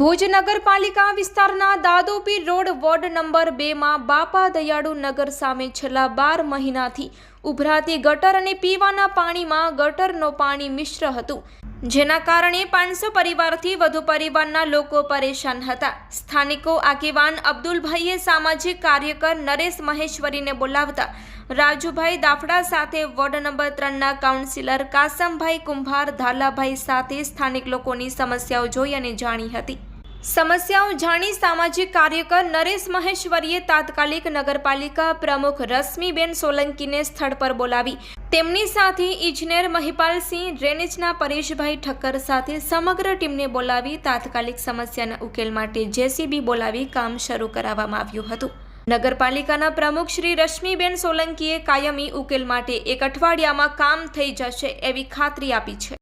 ભુજ નગરપાલિકા વિસ્તારના દાદોપીર road ward number બેમાં બાપા દયાળુ નગર સામે છેલ્લા બાર મહિનાથી ઉભરાતી ગટર અને પીવાના પાણીમાં ગટરનો પાણી મિશ્ર હતું. જેના કારણે પાંચસો પરિવારથી વધુ પરિવારના લોકો પરેશાન હતા. સ્થાનિકો આગેવાન અબ્દુલભાઈએ સામાજિક કાર્યકર નરેશ મહેશ્વરીને બોલાવતા રાજુભાઈ દાફડા સાથે વોર્ડ નંબર ત્રણના કાઉન્સિલર કાસમભાઈ કુંભાર ધાલાભાઈ સાથે સ્થાનિક લોકોની સમસ્યાઓ જોઈ અને જાણી હતી. સમસ્યાઓ જાણી સામાજિક કાર્યકર નરેશ મહેશ્વરીએ તાત્કાલિક નગરપાલિકા પ્રમુખ રશ્મિબેન સોલંકીને સ્થળ પર બોલાવી. તેમની સાથે ઇજનેર મહિપાલસિંહ, ડ્રેનેજના પરેશભાઈ ઠક્કર સાથે સમગ્ર ટીમને બોલાવી તાત્કાલિક સમસ્યાના ઉકેલ માટે જેસીબી બોલાવી કામ શરૂ કરાવવામાં આવ્યું હતું. નગરપાલિકાના પ્રમુખ શ્રી રશ્મિબેન સોલંકીએ કાયમી ઉકેલ માટે એક અઠવાડિયામાં કામ થઈ જશે એવી ખાતરી આપી છે.